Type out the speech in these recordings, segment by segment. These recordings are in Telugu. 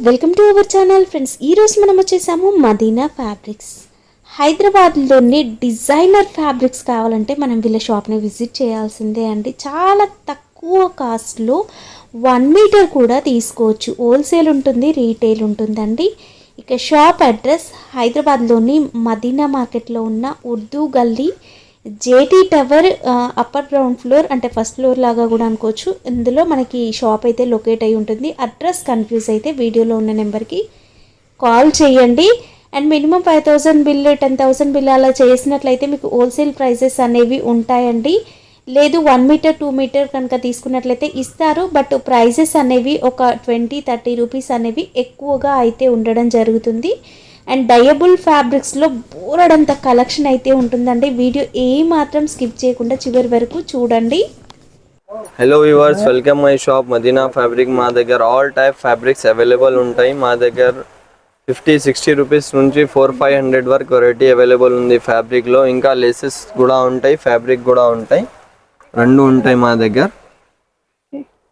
Welcome to our channel friends. ఈరోజు మనం వచ్చేసాము మదీనా ఫ్యాబ్రిక్స్. హైదరాబాద్లోని డిజైనర్ ఫ్యాబ్రిక్స్ కావాలంటే మనం వీళ్ళ షాప్ని విజిట్ చేయాల్సిందే అండి. చాలా తక్కువ కాస్ట్లో వన్ మీటర్ కూడా తీసుకోవచ్చు. హోల్సేల్ ఉంటుంది రీటైల్ ఉంటుందండి. ఇక షాప్ అడ్రస్ హైదరాబాద్లోని మదీనా మార్కెట్లో ఉన్న Urdu Gully JT tower upper ground floor అంటే ఫస్ట్ ఫ్లోర్ లాగా కూడా అనుకోవచ్చు. ఇందులో మనకి షాప్ అయితే లొకేట్ అయి ఉంటుంది. అడ్రస్ కన్ఫ్యూజ్ అయితే వీడియోలో ఉన్న నెంబర్కి కాల్ చేయండి. And minimum five thousand bill ten thousand bill అలా చేసినట్లయితే మీకు హోల్సేల్ ప్రైసెస్ అనేవి ఉంటాయండి. లేదు వన్ మీటర్ టూ మీటర్ కనుక తీసుకున్నట్లయితే ఇస్తారు. బట్ ప్రైజెస్ అనేవి ఒక ట్వంటీ థర్టీ రూపీస్ అనేవి ఎక్కువగా అయితే ఉండడం జరుగుతుంది. అండ్ డయబుల్ ఫ్యాబ్రిక్స్లో బోరడంత కలెక్షన్ అయితే ఉంటుందండి. వీడియో ఏ మాత్రం స్కిప్ చేయకుండా చివరి వరకు చూడండి. Hello viewers welcome my shop Madina fabric మా దగ్గర ఆల్ టైప్ ఫ్యాబ్రిక్స్ అవైలబుల్ ఉంటాయి. మా దగ్గర ఫిఫ్టీ సిక్స్టీ రూపీస్ నుంచి ఫోర్ ఫైవ్ హండ్రెడ్ వరకు వెరైటీ అవైలబుల్ ఉంది ఫ్యాబ్రిక్లో ఇంకా లేసెస్ కూడా ఉంటాయి ఫ్యాబ్రిక్ కూడా ఉంటాయి. రెండు ఉంటాయి మా దగ్గర.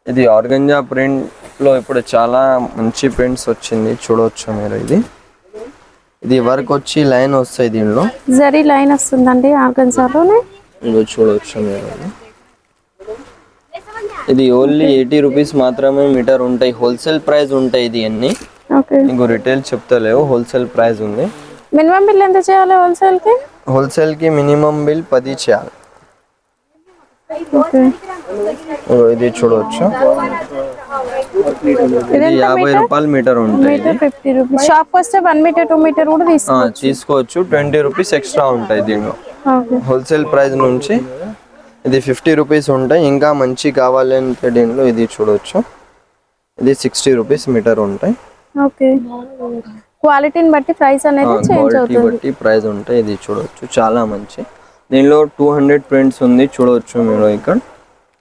ఇది ఆర్గంజా ప్రింట్లో ఇప్పుడు చాలా మంచి ప్రింట్స్ వచ్చింది. చూడవచ్చు మీరు ఇది. ఇది వర్క్ వచ్చి లైన్ వస్తాయి దీనిలో. జరీ లైన్ వస్తుందండి ఆర్గన్సాలోనే ఇదిగో చూడవచ్చు మీరు ఇది. ఓన్లీ ఎయిటీ రూపీస్ మాత్రమే మీటర్ ఉంటాయి. హోల్సేల్ ప్రైస్ ఉంటాయి ఇది అన్ని. ఓకే. ఇంకో రిటైల్ చెప్తలేవు. హోల్సేల్ ప్రైస్ ఉంది. మినిమం బిల్ ఎంత చేయాలి హోల్సేల్కి? హోల్సేల్కి మినిమం బిల్ పది చేయాలి. ఇది చూడవచ్చు ఇది యాభై రూపాయలు మీటర్ ఉంటాయి ఫిఫ్టీ రూపీస్. షాప్కి వస్తే వన్ మీటర్ టూ మీటర్ కూడా తీసుకోవచ్చు. ట్వంటీ రూపీస్ ఎక్స్ట్రా ఉంటాయి దీనిలో. హోల్సేల్ ప్రైస్ నుంచి ఇది ఫిఫ్టీ రూపీస్ ఉంటాయి. ఇంకా మంచి కావాలి అంటే దీనిలో ఇది చూడవచ్చు ఇది సిక్స్టీ రూపీస్ మీటర్ ఉంటాయి. ఓకే. క్వాలిటీని బట్టి ప్రైస్ అనేది చేంజ్ అవుతుంది. బట్టి ప్రైస్ ఉంటాయి ఇది చూడవచ్చు చాలా మంచి. దీనిలో టూ హండ్రెడ్ ప్రింట్స్ ఉంది. చూడవచ్చు మీరు ఇక్కడ.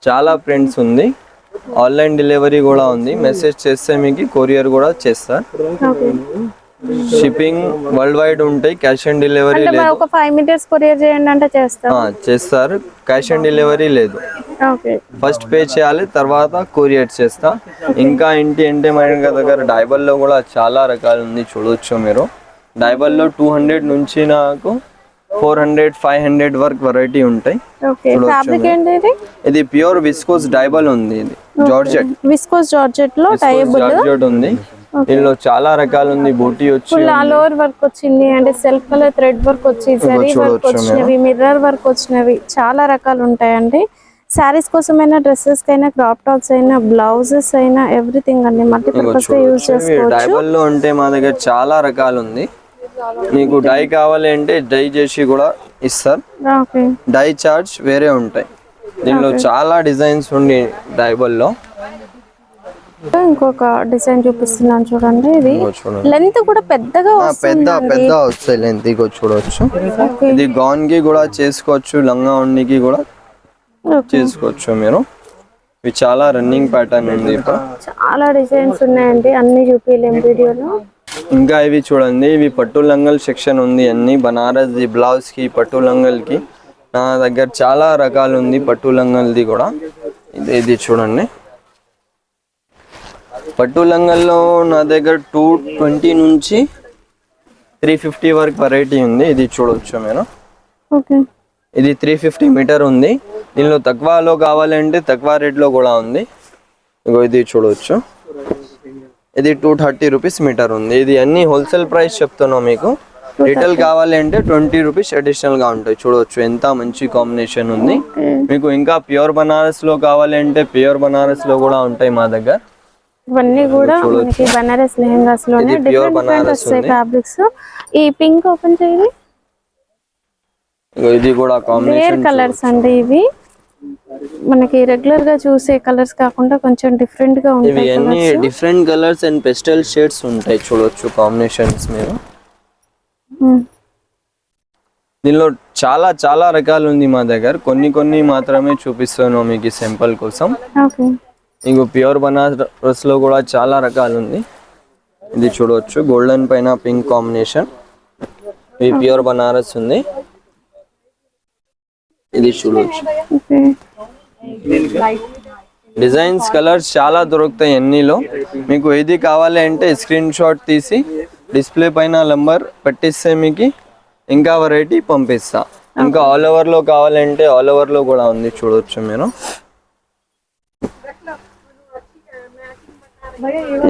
చాలా ప్రింట్స్ ఉంది. ఆన్లైన్ డెలివరీ కూడా ఉంది. మెసేజ్ చేస్తే మీకు కొరియర్ కూడా చేస్తారు ఓకే షిప్పింగ్ వరల్డ్ వైడ్ ఉంటాయి. క్యాష్ ఆన్ డెలివరీ లేదు. ఒక ఫైవ్ మీటర్స్ కొరియర్ చేయండి అంటే చేస్తాం ఆ, చేస్తారు. క్యాష్ ఆన్ డెలివరీ లేదు. ఓకే. ఫస్ట్ పే చేయాలి తర్వాత కొరియర్ చేస్తా. ఇంకా ఏంటి అంటే మన దగ్గర డైబల్లో కూడా చాలా రకాలు ఉంది. చూడొచ్చు మీరు. డైబల్లో టూ హండ్రెడ్ నుంచి నాకు ఫోర్ హండ్రెడ్ ఫైవ్ హండ్రెడ్ వరకు వెరైటీ ఉంటాయి. ఓకే ఫ్యాబ్రిక్ ఏంటి ఇది? ఇది ప్యూర్ విస్కోస్ డైబల్ ఉంది ఇది. జార్జెట్ విస్కోస్ జార్జెట్లో టైబుల్ జార్జెట్ ఉంది. దీనిలో చాలా రకాలు ఉంది. బూటీ వచ్చి ఆల్ ఓవర్ వర్క్ వచ్చింది. అంటే సెల్ఫ్ కలర్ థ్రెడ్ వర్క్ వచ్చి జరీ వర్క్ వచ్చినవి మిర్రర్ వర్క్ వచ్చినవి చాలా రకాలు ఉంటాయండి. శారీస్ కోసమైనా డ్రెస్సెస్ కైనా క్రాప్ టాప్స్ అయినా బ్లౌజెస్ అయినా ఎవ్రీథింగ్ అన్ని మల్టీపర్పస్ యూజ్ చేసుకోవచ్చు. డైబల్లో ఉంటే మా దగ్గర చాలా రకాలు ఉంది. మీకు డై కావాలి అంటే డై చేసి కూడా ఇస్తారు డై చార్జ్ వేరే ఉంటాయి. దీనిలో చాలా డిజైన్స్ ఉంది డైబల్లో. ఇంకొక డిజైన్ చూపిస్తున్నాను చూడండి ఇది. లెంత్ కూడా పెద్దగా పెద్ద పెద్ద వస్తాయి లెంత్ చూడవచ్చు ఇది గౌన్కి కూడా చేసుకోవచ్చు లంగా ఉండికి కూడా చేసుకోవచ్చు మీరు. ఇవి చాలా రన్నింగ్ ప్యాటర్న్ ఉంది ఇప్పుడు చాలా డిజైన్స్ ఉన్నాయండి. అన్ని చూపించలేం వీడియోలో. ఇంకా ఇవి చూడండి ఇవి పట్టు లంగల్ సెక్షన్ ఉంది అన్ని. బనారస్ బ్లౌజ్కి పట్టు లంగల్కి నా దగ్గర చాలా రకాలు ఉంది పట్టు లంగల్ది కూడా. ఇది ఇది చూడండి. పట్టు లంగల్లో నా దగ్గర టూ ట్వంటీ నుంచి త్రీ ఫిఫ్టీ వరకు వెరైటీ ఉంది. ఇది చూడవచ్చు మీరు. ఓకే. ఇది త్రీ ఫిఫ్టీ మీటర్ ఉంది. దీనిలో తక్కువలో కావాలంటే తక్కువ రేట్లో కూడా ఉంది. ఇగో ఇది చూడవచ్చు ఇది టూ థర్టీ రూపీస్ మీటర్ ఉంది. ఇది అన్ని హోల్సేల్ ప్రైస్ చెప్తున్నాం మీకు. రిటైల్ కావాలి అంటే ట్వంటీ రూపీస్ అడిషనల్గా ఉంటాయి. చూడవచ్చు ఎంత మంచి కాంబినేషన్ ఉంది. మీకు ఇంకా ప్యూర్ బనారస్లో కావాలి అంటే ప్యూర్ బనారస్లో కూడా ఉంటాయి మా దగ్గర. ఇవన్నీ కూడా మనకి బనారస్ లెహంగాస్లోనే ఇది pure డిఫరెంట్ డిఫరెంట్ బనారస్ వస్తాయి ఉంది. ఫ్యాబ్రిక్స్ ఈ పింక్ ఓపెన్ చేయండి ఇగో ఇది కూడా కాంబినేషన్ కలర్స్ అండి ఇవి. మనకి రెగ్యులర్గా చూసే కలర్స్ కాకుండా కొంచెం డిఫరెంట్గా ఇవి ఉంటాయి అన్ని different colours and pastel shades ఉంటాయి. చూడొచ్చు కాంబినేషన్స్ మీరు. ఉమ్. దీనిలో చాలా చాలా రకాలు ఉంది మా దగ్గర. కొన్ని కొన్ని మాత్రమే చూపిస్తాను మీకు సింపుల్ కోసం. మీకు ప్యూర్ బనారస్లో కూడా చాలా రకాలు ఉంది. ఇది చూడవచ్చు గోల్డెన్ పైన పింక్ కాంబినేషన్ ఇది ప్యూర్ బనారస్ ఉంది. ఇది చూడవచ్చు డిజైన్స్ కలర్స్ చాలా దొరుకుతాయి ఎన్నిలో మీకు ఏది కావాలి అంటే స్క్రీన్ షాట్ తీసి డిస్ప్లే పైన నంబర్ పెట్టిస్తే మీకు ఇంకా వెరైటీ పంపిస్తా. ఇంకా ఆల్ ఓవర్లో కావాలంటే ఆల్ ఓవర్లో కూడా ఉంది చూడొచ్చు మీరు.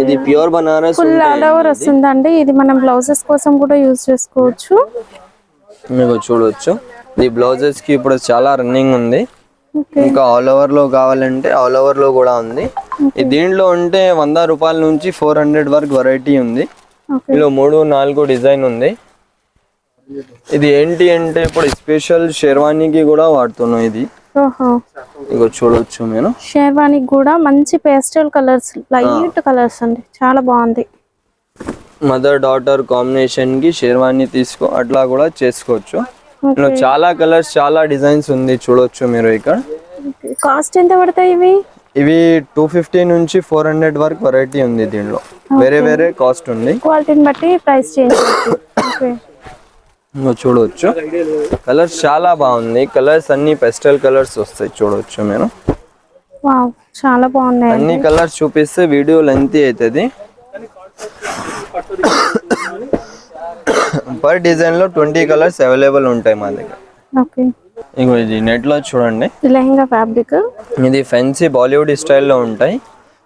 ఇది pure Banaras full all over వస్తుందండి. ఇది మనం బ్లౌజెస్ కోసం కూడా యూజ్ చేసుకోవచ్చు. మీకు చూడొచ్చు. ఈ బ్లౌజెస్కి ఇప్పుడు చాలా రన్నింగ్ ఉంది. ఇంకా ఆల్ ఓవర్లో కావాలంటే ఆల్ ఓవర్లో కూడా ఉంది. ఈ దీంట్లో ఉంటే వంద రూపాయల నుంచి ఫోర్ హండ్రెడ్ వరకు వెరైటీ ఉంది. ఇందులో మూడు నాలుగు డిజైన్ ఉంది. ఇది ఏంటి అంటే ఇప్పుడు స్పెషల్ షెర్వానీకి కూడా వాడుతున్నాం ఇది. ఇగో చూడొచ్చు మీరు షేర్వానికి కూడా మంచి పేస్టల్ కలర్స్ లైట్ కలర్స్ అండి. చాలా బాగుంది. మదర్ డాటర్ కాంబినేషన్కి షెర్వానీ తీసుకో అట్లా కూడా చేసుకోవచ్చు. ఇందులో చాలా కలర్స్ చాలా డిజైన్స్ ఉంది చూడొచ్చు మీరు ఇక్కడ. కాస్ట్ ఎంత పడతాయి ఇవి? ఇవి టూ ఫిఫ్టీ నుంచి ఫోర్ హండ్రెడ్ వరకు వెరైటీ ఉంది దీనిలో. వేరే వేరే కాస్ట్ ఉంది. క్వాలిటీని బట్టి ప్రైస్ చేంజ్ చూడవచ్చు కలర్స్ చాలా బాగుంది. కలర్స్ అన్ని పెస్టల్ కలర్స్ వస్తాయి చూడవచ్చు మీరు. చాలా బాగున్నాయి అన్ని కలర్స్ చూపిస్తే వీడియో లెంతీ అవుతుంది. పర్ డిజైన్లో ట్వంటీ కలర్స్ అవైలబుల్ ఉంటాయి మా దగ్గర. ఓకే. ఇగో ఇది నెట్లో చూడండి. లెహంగా ఫ్యాబ్రిక్ ఇది ఫెన్సీ బాలీవుడ్ స్టైల్లో ఉంటాయి.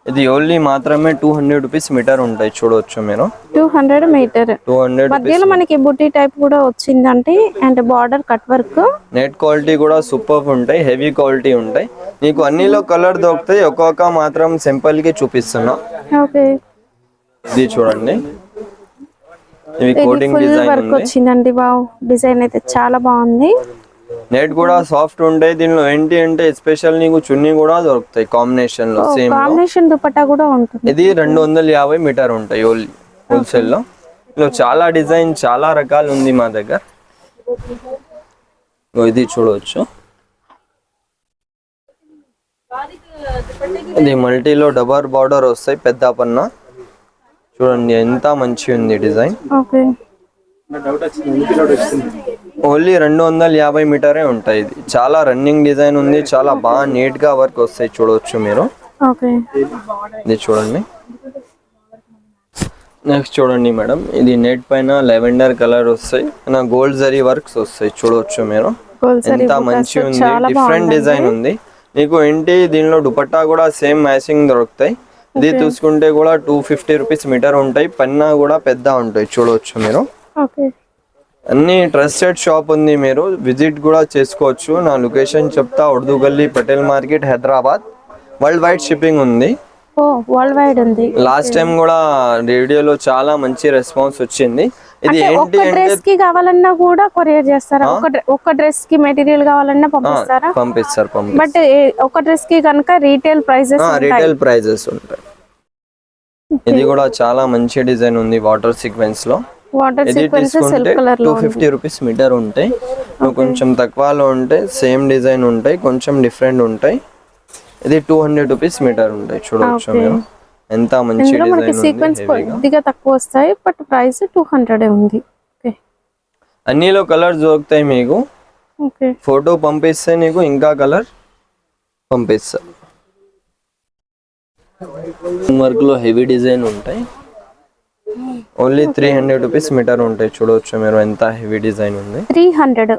ఇది ఓన్లీ మాత్రమే టూ హండ్రెడ్ రూపీస్ మీటర్ ఉంటాయి చూడవచ్చు మీరు. Two hundred metre two hundred మధ్యలో మనకి బుట్టి టైప్ కూడా వచ్చిందంటే and border cut work net quality కూడా సూపర్ ఉంటాయి హెవీ క్వాలిటీ ఉంటాయి. నీకు అన్నిలో కలర్ దొరుకుతాయి ఒక్కొక్క మాత్రం సింపుల్కి చూపిస్తున్నా. ఓకే. ఇది చూడండి. ఫుల్ వర్క్ వచ్చిందండి వావ్ డిజైన్ అయితే చాలా బాగుంది. నెట్ కూడా సాఫ్ట్ ఉంటాయి దీనిలో ఏంటి అంటే స్పెషల్ నీకు చున్నీ కూడా దొరుకుతాయి కాంబినేషన్లో సేమ్ కాంబినేషన్ దుపట్టా కూడా ఉంటుంది. ఇది రెండు వందల యాభై మీటర్ ఉంటాయి హోల్సేల్లో. ఇందులో చాలా డిజైన్ చాలా రకాలు ఉంది మా దగ్గర. ఇది చూడవచ్చు ఇది మల్టీలో డబర్ బార్డర్ వస్తాయి పెద్ద పన్న చూడండి ఎంత మంచి ఉంది డిజైన్. ఓకే. ఓన్లీ రెండు వందల యాభై మీటరే ఉంటాయి ఇది. చాలా రన్నింగ్ డిజైన్ ఉంది చాలా బాగా నీట్గా వర్క్ వస్తాయి చూడవచ్చు మీరు. ఓకే. ఇది చూడండి. నెక్స్ట్ చూడండి మేడం ఇది నెట్ పైన లెవెండర్ కలర్ వస్తాయి నా గోల్డ్ జరీ వర్క్స్ వస్తాయి చూడవచ్చు మీరు. ఎంత మంచి ఉంది డిఫరెంట్ డిజైన్ ఉంది. నీకు ఏంటి దీనిలో దుపట్టా కూడా సేమ్ మ్యాచింగ్ దొరుకుతాయి. ఇది చూసుకుంటే కూడా టూ ఫిఫ్టీ రూపీస్ మీటర్ ఉంటాయి. పన్నా కూడా పెద్ద ఉంటాయి. చూడవచ్చు మీరు. అన్ని ట్రస్టెడ్ షాప్ ఉంది మీరు. విజిట్ కూడా చేసుకోవచ్చు. నా లొకేషన్ చెప్తా. Urdu Gully Patel market Hyderabad. World wide shipping ఉంది. వరల్డ్ వైడ్ ఉంది. లాస్ట్ టైం కూడా రేడియోలో చాలా మంచి రెస్పాన్స్ వచ్చింది. ఇది ఒక్క డ్రెస్కి కావాలన్నా కూడా కొరియర్ చేస్తారా? ఒక ఒక్క డ్రెస్కి మెటీరియల్ కావాలన్నా పంపిస్తారా? పంపిస్తారు బట్ ఒక డ్రెస్కి కనుక రీటైల్ ప్రైజెస్ రీటైల్ ప్రైజెస్ ఉంటాయి. ఇది కూడా చాలా మంచి డిజైన్ ఉంది water సీక్వెన్స్లో water sequence two fifty rupees metre ఉంటాయి. కొంచెం తక్కువలో ఉంటే సేమ్ డిజైన్ ఉంటాయి కొంచెం డిఫరెంట్ ఉంటాయి. ఇది టూ హండ్రెడ్ రూపీస్ మీటర్ ఉంటాయి చూడవచ్చు మీరు. ఎంత మంచి ఇందులో మనకి డిజైన్ సీక్వెన్స్. కొద్దిగా తక్కువ వస్తాయి బట్ ప్రైస్ టూ హండ్రెడ్ ఉంది. ఓకే అన్నిలో కలర్స్ దొరుకుతాయి మీకు. ఓకే ఫోటో పంపిస్తే నీకు ఇంకా కలర్ పంపిస్తా. వర్క్లో హెవీ డిజైన్ ఉంటాయి. Only three hundred rupees metre ఉంటాయి. చూడవచ్చు మీరు ఎంత హెవీ డిజైన్ ఉంది. Three hundred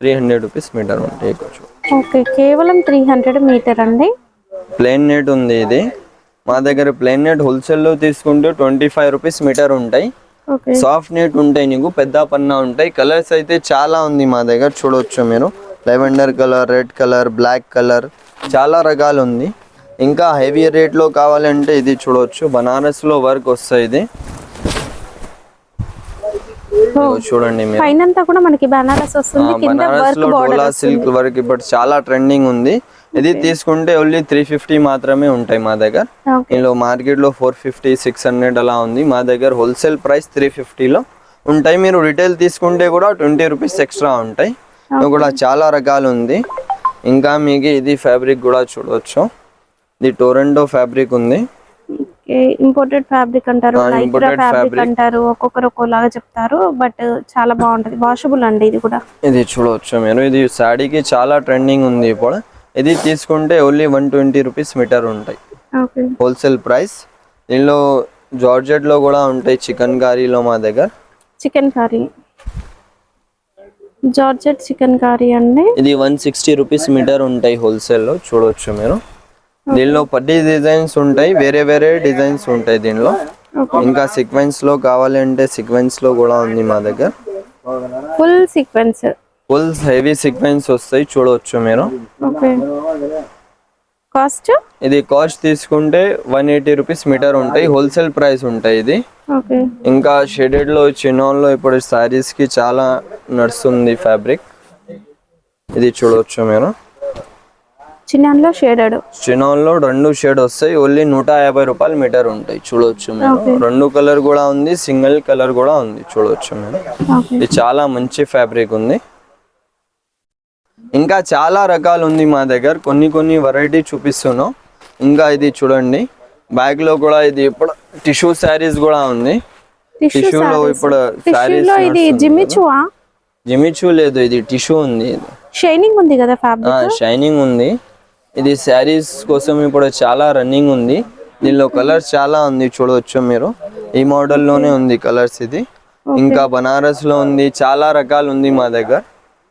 three hundred rupees metre ఉంటాయి. ఓకే కేవలం త్రీ హండ్రెడ్ మీటర్ అండి. ప్లేన్ నెట్ ఉంది ఇది. మా దగ్గర ప్లేన్ నెట్ హోల్సేల్లో తీసుకుంటే ట్వంటీ ఫైవ్ రూపీస్ మీటర్ ఉంటాయి సాఫ్ట్ నెట్ ఉంటాయి నీకు పెద్ద పన్నా ఉంటాయి. కలర్స్ అయితే చాలా ఉంది మా దగ్గర చూడవచ్చు మీరు. Lavender colour red colour black colour చాలా రకాలు ఉంది. ఇంకా హెవీ రేట్లో కావాలంటే ఇది చూడవచ్చు బనారస్లో వర్క్ వస్తాయి ఇది. ఇదిగో చూడండి బనారస్లో డోలా సిల్క్ వర్క్ ఇప్పుడు చాలా ట్రెండింగ్ ఉంది. ఇది తీసుకుంటే ఓన్లీ త్రీ ఫిఫ్టీ మాత్రమే ఉంటాయి మా దగ్గర. ఇందులో మార్కెట్లో ఫోర్ ఫిఫ్టీ సిక్స్ హండ్రెడ్ అలా ఉంది. మా దగ్గర హోల్సేల్ ప్రైస్ త్రీ ఫిఫ్టీలో ఉంటాయి. మీరు రిటైల్ తీసుకుంటే కూడా ట్వంటీ రూపీస్ ఎక్స్ట్రా ఉంటాయి. కూడా చాలా రకాలు ఉంది. ఇంకా మీకు ఇది ఫ్యాబ్రిక్ కూడా చూడవచ్చు ఇది టొరంటో ఫ్యాబ్రిక్ ఉంది. ఇంపోర్టెడ్ ఫ్యాబ్రిక్ అంటారు. ఫ్యాబ్రిక్. అంటారు. ఒక్కొక్కరు ఒక్కోలాగా చెప్తారు. బట్ చాలా బాగుంటది. వాషబుల్ అండి ఇది కూడా. ఇది చూడవచ్చు మీరు. ఇది శాడీకి చాలా ట్రెండింగ్ ఉంది ఇప్పుడు. ఇది తీసుకుంటే only one twenty rupees metre ఉంటాయి. హోల్సేల్ ప్రైస్ దీనిలో జార్జెట్లో కూడా ఉంటాయి చికెన్ కర్రీలో మా దగ్గర. Chikankari georgette chikankari అండి. ఇది వన్ సిక్స్టీ రూపీస్ మీటర్ ఉంటాయి హోల్సేల్లో చూడొచ్చు మీరు. దీనిలో పది డిజైన్స్ ఉంటాయి వేరే వేరే డిజైన్స్ ఉంటాయి దీనిలో. ఇంకా సీక్వెన్స్లో కావాలి అంటే సీక్వెన్స్లో కూడా ఉంది మా దగ్గర. Full sequence full heavy sequence వస్తాయి చూడవచ్చు మీరు. కాస్ట్? ఇది కాస్ట్ తీసుకుంటే వన్ ఎయిటీ రూపీస్ మీటర్ ఉంటాయి హోల్సేల్ ప్రైస్ ఉంటాయి ఇది. ఇంకా షేడెడ్లో చినాన్లో ఇప్పుడు సారీస్కి చాలా నడుస్తుంది ఫ్యాబ్రిక్. ఇది చూడవచ్చు మీరు. చిన్నలో షేడెడ్. రెండు షేడ్ వస్తాయి ఓన్లీ నూట యాభై రూపాయలు మీటర్ ఉంటాయి చూడవచ్చు మీరు. రెండు కలర్ కూడా ఉంది సింగిల్ కలర్ కూడా ఉంది చూడవచ్చు మీరు. ఇది చాలా మంచి ఫ్యాబ్రిక్ ఉంది. ఇంకా చాలా రకాలు ఉంది మా దగ్గర. కొన్ని కొన్ని వెరైటీ చూపిస్తున్నాం. ఇంకా ఇది చూడండి. బ్యాగ్లో కూడా ఇది ఇప్పుడు టిష్యూ శారీస్ కూడా ఉంది. టిష్యూ టిష్యూ లో ఇప్పుడు టిష్యూలో జిమ్మిచువా? జిమిచూ లేదు ఇది టిష్యూ ఉంది. షైనింగ్ ఉంది కదా షైనింగ్ ఉంది. ఇది శారీస్ కోసం ఇప్పుడు చాలా రన్నింగ్ ఉంది. దీనిలో కలర్స్ చాలా ఉంది చూడవచ్చు మీరు. ఈ మోడల్లోనే ఉంది కలర్స్ ఇది. ఇంకా బనారస్లో ఉంది చాలా రకాలు ఉంది మా దగ్గర.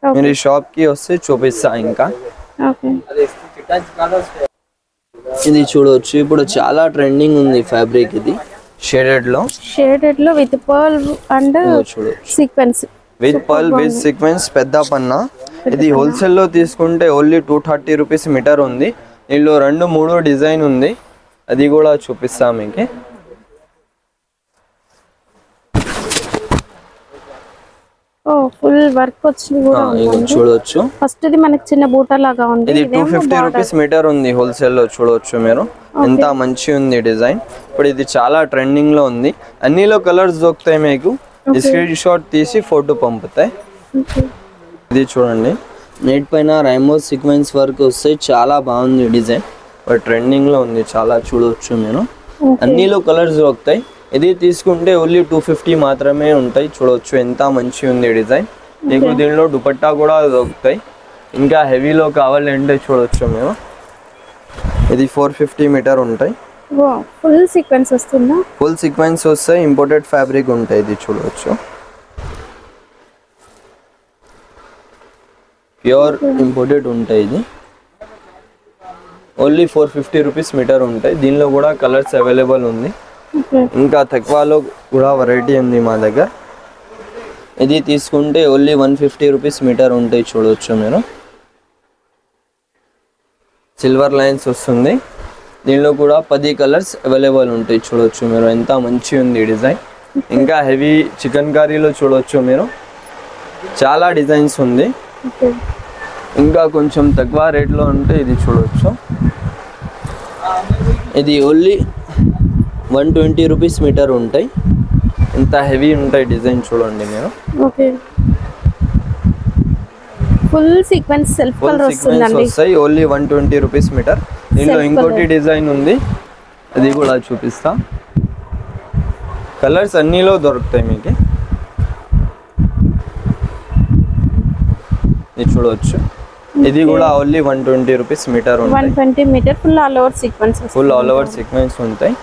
మీరు ఈ షాప్కి వస్తే చూపిస్తా ఇంకా ఓకే ఇది చూడవచ్చు ఇప్పుడు చాలా ట్రెండింగ్ ఉంది ఫ్యాబ్రిక్ ఇది షేడెడ్లో షేడెడ్లో with pearl and sequence with pearl with sequence పెద్ద పన్న ఇది హోల్సేల్లో తీసుకుంటే only two thirty rupees metre ఉంది దీనిలో రెండు మూడు డిజైన్ ఉంది అది కూడా చూపిస్తా మీకు ఓ ఫుల్ వర్క్ వచ్చింది కూడా చూడవచ్చు ఫస్ట్ ఇది మనకి చిన్న బూట లాగా ఉంది. ఇది టూ ఫిఫ్టీ రూపీస్ మీటర్ ఉంది హోల్సేల్లో చూడవచ్చు మీరు. ఎంత మంచి ఉంది డిజైన్ ఇప్పుడు ఇది చాలా ట్రెండింగ్లో ఉంది. అన్నిలో కలర్స్ దొరుకుతాయి మీకు. స్క్రీన్ షాట్ తీసి ఫోటో పంపుతాయి. ఇది చూడండి. నెట్ పైన రైమో సీక్వెన్స్ వర్క్ వస్తే చాలా బాగుంది డిజైన్ ట్రెండింగ్లో ఉంది చాలా చూడవచ్చు మీరు. అన్నిలో కలర్స్ దొరుకుతాయి. ఇది తీసుకుంటే ఓన్లీ టూ ఫిఫ్టీ మాత్రమే ఉంటాయి. చూడవచ్చు ఎంత మంచి ఉంది డిజైన్. మీకు దీనిలో దుపట్టా కూడా దొరుకుతాయి. ఇంకా హెవీలో కావాలంటే చూడవచ్చు మీరు ఇది ఫోర్ ఫిఫ్టీ మీటర్ ఉంటాయి. ఫుల్ సీక్వెన్స్ వస్తుందా? ఫుల్ సీక్వెన్స్ వస్తే ఇంపోర్టెడ్ ఫ్యాబ్రిక్ ఉంటాయి. ఇది చూడవచ్చు ప్యూర్ ఇంపోర్టెడ్ ఉంటాయి ఇది. Only four fifty rupees metre ఉంటాయి. దీనిలో కూడా కలర్స్ అవైలబుల్ ఉంది. ఇంకా తక్కువలో కూడా వెరైటీ ఉంది మా దగ్గర. ఇది తీసుకుంటే only one fifty rupees metre ఉంటాయి చూడవచ్చు మీరు. సిల్వర్ లైన్స్ వస్తుంది. దీనిలో కూడా పది కలర్స్ అవైలబుల్ ఉంటాయి చూడవచ్చు మీరు. ఎంత మంచి ఉంది డిజైన్ ఇంకా హెవీ చికెన్ కర్రీలో చూడవచ్చు మీరు. చాలా డిజైన్స్ ఉంది. ఇంకా కొంచెం తక్కువ రేట్లో ఉంటే ఇది చూడవచ్చు ఇది only one twenty rupees metre ఉంటాయి. ఇంత హెవీ ఉంటాయి డిజైన్ చూడండి మీరు. Okay. Full sequence self full colour వస్తుందండి. వస్తాయి. Only one twenty rupees metre. Self ఇంకోటి. డిజైన్ ఉంది. అది కూడా చూపిస్తా. కలర్స్ అన్నిలో దొరుకుతాయి మీకు. ఇది చూడవచ్చు ఇది కూడా only one twenty rupees metre one twenty metre full all over sequence full all over sequence ఉంటాయి.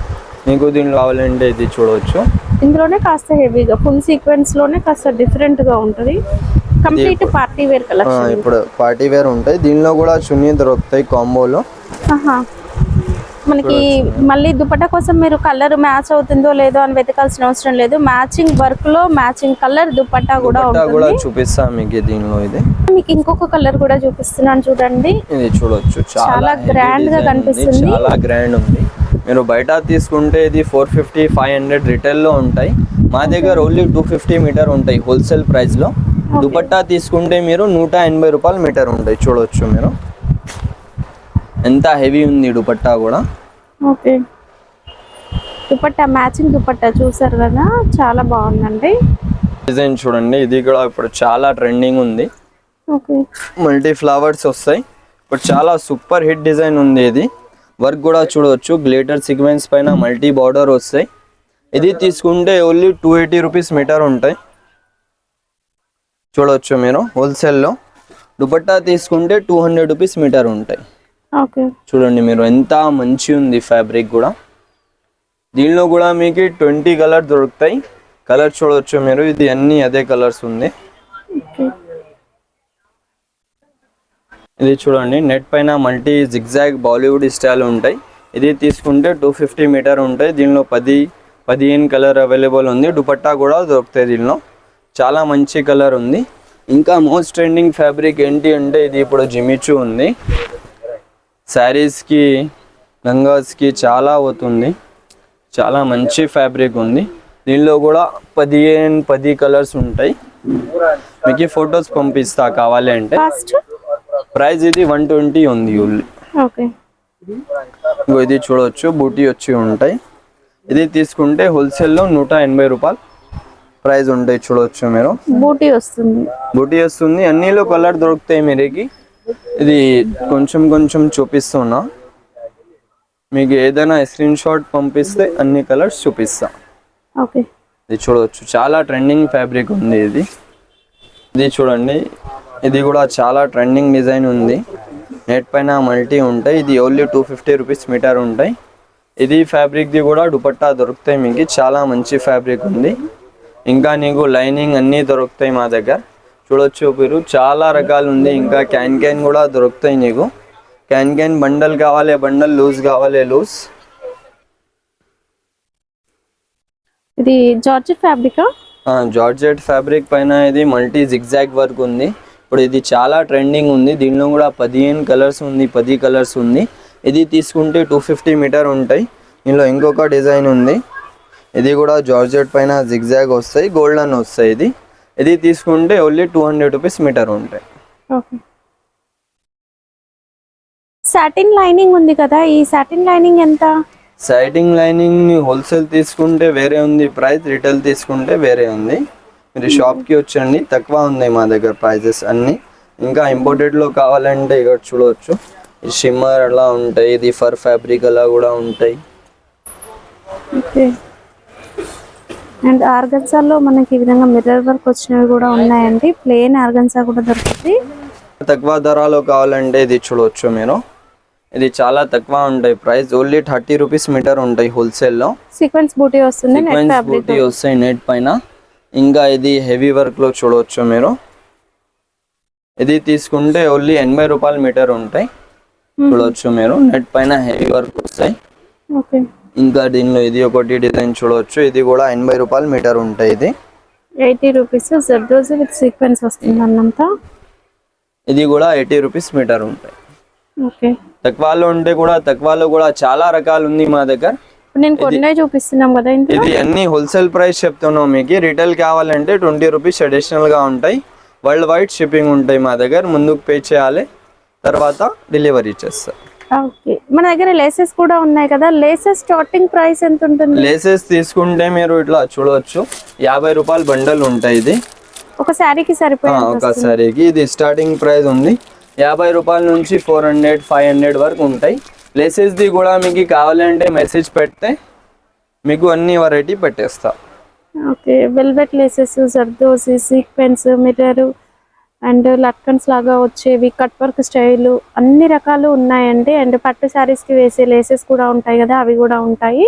మీకు దీనిలో కావాలంటే ఇది చూడవచ్చు. ఇందులోనే కాస్త హెవీగా ఫుల్ సీక్వెన్స్లోనే కాస్త డిఫరెంట్గా ఉంటది. కంప్లీట్ పార్టీ వేర్ కలెక్షన్ ఇప్పుడు పార్టీ వేర్ ఉంటాయి. దీనిలో కూడా చున్నీ దొరుకుతాయి కాంబోలో. మనకి మళ్ళీ దుపట్టా కోసం మీరు కలర్ మ్యాచ్ అవుతుందో లేదో అని వెతకాల్సిన అవసరం లేదు. మ్యాచింగ్ వర్క్లో మ్యాచింగ్ కలర్ దుపట్టా కూడా కూడా చూపిస్తా మీకు దీనిలో ఇది. మీకు ఇంకొక కలర్ కూడా చూపిస్తున్నాను చూడండి. ఇది చూడొచ్చు. చాలా grand గా కనిపిస్తుంది. చాలా గ్రాండ్ ఉంది. మీరు బయట తీసుకుంటే ఇది ఫోర్ ఫిఫ్టీ ఫైవ్ హండ్రెడ్ రిటైల్లో ఉంటాయి. మా దగ్గర ఓన్లీ టూ ఫిఫ్టీ మీటర్ ఉంటాయి హోల్సేల్ ప్రైస్లో. దుపట్టా తీసుకుంటే మీరు నూట ఎనభై రూపాయలు మీటర్ ఉంటాయి. చూడొచ్చు మీరు. ఎంత హెవీ ఉంది దుపట్టా కూడా. ఓకే దుపట్టా మ్యాచింగ్ దుపట్టా చూసారు కదా? చాలా బాగుందండి. డిజైన్ చూడండి. ఇది కూడా ఇప్పుడు చాలా ట్రెండింగ్ ఉంది. ఓకే మల్టీ ఫ్లవర్స్ వస్తాయి. ఇప్పుడు చాలా సూపర్ హిట్ డిజైన్ ఉంది ఇది. వర్క్ కూడా చూడవచ్చు గ్లేటర్ సీక్వెన్స్ పైన మల్టీ బార్డర్ వస్తాయి. ఇది తీసుకుంటే only two eighty rupees metre ఉంటాయి. చూడవచ్చు మీరు హోల్సేల్లో. దుపట్టా తీసుకుంటే టూ హండ్రెడ్ రూపీస్ మీటర్ ఉంటాయి. ఓకే. చూడండి మీరు ఎంత మంచి ఉంది ఫ్యాబ్రిక్ కూడా. దీనిలో కూడా మీకు ట్వంటీ కలర్ దొరుకుతాయి. కలర్ చూడవచ్చు మీరు. ఇది అన్ని అదే కలర్స్ ఉంది. ఓకే. ఇది చూడండి నెట్ పైన మల్టీ జిగ్జాగ్ బాలీవుడ్ స్టైల్ ఉంటాయి. ఇది తీసుకుంటే టూ ఫిఫ్టీ మీటర్ ఉంటాయి. దీనిలో పది పదిహేను కలర్ అవైలబుల్ ఉంది. దుపట్టా కూడా దొరుకుతాయి దీనిలో. చాలా మంచి కలర్ ఉంది. ఇంకా మోస్ట్ ట్రెండింగ్ ఫ్యాబ్రిక్ ఏంటి అంటే ఇది ఇప్పుడు జిమిచు ఉంది. శారీస్కి లంగాస్కి చాలా అవుతుంది. చాలా మంచి ఫ్యాబ్రిక్ ఉంది. దీనిలో కూడా పదిహేను పది కలర్స్ ఉంటాయి. మీకు ఫొటోస్ పంపిస్తా కావాలి అంటే. ప్రైస్ ఇది వన్ ట్వంటీ ఉంది ఉల్లి ఇది చూడవచ్చు బూటీ వచ్చి ఉంటాయి. ఇది తీసుకుంటే హోల్సేల్లో నూట ఎనభై రూపాయలు. ప్రైస్ ఉంటాయి చూడవచ్చు మీరు. బూటీ వస్తుంది. బూటీ వస్తుంది అన్నిలో కలర్ దొరుకుతాయి మీరుకి. ఇది కొంచెం కొంచెం చూపిస్తున్నా. మీకు ఏదైనా స్క్రీన్ షాట్ పంపిస్తే అన్ని కలర్స్ చూపిస్తా. ఓకే. ఇది చూడవచ్చు చాలా ట్రెండింగ్ ఫ్యాబ్రిక్ ఉంది ఇది. ఇది చూడండి ఇది కూడా చాలా ట్రెండింగ్ డిజైన్ ఉంది. నెట్ పైన మల్టీ ఉంటాయి. ఇది only two fifty rupees metre ఉంటాయి. ఇది ఫ్యాబ్రిక్ది కూడా దుపట్టా దొరుకుతాయి మీకు. చాలా మంచి ఫ్యాబ్రిక్ ఉంది. ఇంకా నీకు లైనింగ్ అన్నీ దొరుకుతాయి మా దగ్గర. చూడొచ్చు మీరు. చాలా రకాలు ఉంది. ఇంకా క్యాన్ క్యాన్ కూడా దొరుకుతాయి నీకు. క్యాన్ క్యాన్ బండల్ కావాలి బండల్ లూజ్ కావాలి లూజ్ ఇది జార్జెట్ ఫ్యాబ్రికా జార్జెట్ ఫ్యాబ్రిక్ పైన ఇది మల్టీ జిగ్జాగ్ వర్క్ ఉంది. ఇప్పుడు ఇది చాలా ట్రెండింగ్ ఉంది. దీనిలో కూడా పదిహేను కలర్స్ ఉంది పది కలర్స్ ఉంది. ఇది తీసుకుంటే టూ ఫిఫ్టీ మీటర్ ఉంటాయి. దీనిలో ఇంకొక డిజైన్ ఉంది. ఇది కూడా జార్జెట్ పైన జిగ్జాగ్ వస్తాయి గోల్డెన్ వస్తాయి ఇది. ఇది తీసుకుంటే only two hundred rupees metre ఉంటాయి. సాటిన్ లైనింగ్ ఉంది కదా ఈ సాటిన్ లైనింగ్ ఎంత? లైనింగ్ హోల్సేల్ తీసుకుంటే వేరే ఉంది. ప్రైస్ రిటైల్ తీసుకుంటే వేరే ఉంది. మీరు షాప్కి వచ్చండి తక్కువ ఉన్నాయి మా దగ్గర ప్రైజెస్ అన్నీ. ఇంకా ఇంపోర్టెడ్లో కావాలంటే ఇక్కడ చూడవచ్చు ఈ షిమ్మర్ అలా ఉంటాయి ఇది ఫర్ ఫ్యాబ్రిక్ అలా కూడా ఉంటాయి. అండ్ ఆర్గన్సాలో మనకి ఈ విధంగా మిర్రర్ వర్క్ వచ్చినవి కూడా ఉన్నాయండి. ప్లేన్ ఆర్గన్సా కూడా దొరుకుతుంది. తక్కువ ధరలో కావాలంటే ఇది చూడవచ్చు మీరు. ఇది చాలా తక్కువ ఉంటాయి price only thirty rupees metre ఉంటాయి హోల్సేల్లో సీక్వెన్స్ బూటీ వస్తుంది సీక్వెన్స్ బూటీ వస్తాయి నెట్ పైన. ఇంకా ఇది హెవీ వర్క్లో చూడవచ్చు మీరు. ఇది తీసుకుంటే ఓన్లీ ఎనభై రూపాయల మీటర్ ఉంటాయి. చూడవచ్చు మీరు. నెట్ పైన హెవీ వర్క్ వస్తాయి. ఇంకా దీనిలో ఇది ఒకటి డిజైన్ చూడవచ్చు ఇది కూడా ఎనభై రూపాయల మీటర్ ఉంటాయి ఇది. Eighty rupees zardozi with sequence వస్తుంది అన్నంతా? ఇది కూడా ఎయిటీ రూపీస్ మీటర్ ఉంటాయి. ఓకే. తక్కువలో ఉంటే కూడా తక్కువలో కూడా చాలా రకాలు ఉంది మా దగ్గర. ఇప్పుడు నేను కొన్నే చూపిస్తున్నాం కదా ఇది అన్ని హోల్సేల్ ప్రైస్ చెప్తున్నాం మీకు. రిటైల్ కావాలంటే ట్వంటీ రూపీస్ అడిషనల్గా ఉంటాయి. వరల్డ్ వైడ్ షిప్పింగ్ ఉంటాయి మా దగ్గర. ముందుకు పే చేయాలి. తర్వాత డెలివరీ చేస్తారు ఓకే. మన దగ్గర లేసెస్ కూడా ఉన్నాయి కదా. లేసెస్ స్టార్టింగ్ ప్రైస్ ఎంత ఉంటుంది? లేసెస్ తీసుకుంటే మీరు ఇట్లా చూడవచ్చు యాభై రూపాయల బండల్ ఉంటాయి ఇది. ఒక శారీకి సరిపోయే ఒక సారీకి ఇది స్టార్టింగ్ ప్రైస్ ఉంది. యాభై రూపాయల నుంచి ఫోర్ హండ్రెడ్ ఫైవ్ హండ్రెడ్ వరకు ఉంటాయి. లేసెస్ది కూడా మీకు కావాలంటే మెసేజ్ పెడితే మీకు అన్ని వెరైటీ పెట్టేస్తా. Okay velvet laces zardozi sequence mirror and latkans లాగా వచ్చేవి కట్ వర్క్ స్టైల్ అన్ని రకాలు ఉన్నాయండి. అండ్ పట్టు శారీస్కి వేసే లేసెస్ కూడా ఉంటాయి కదా అవి కూడా ఉంటాయి.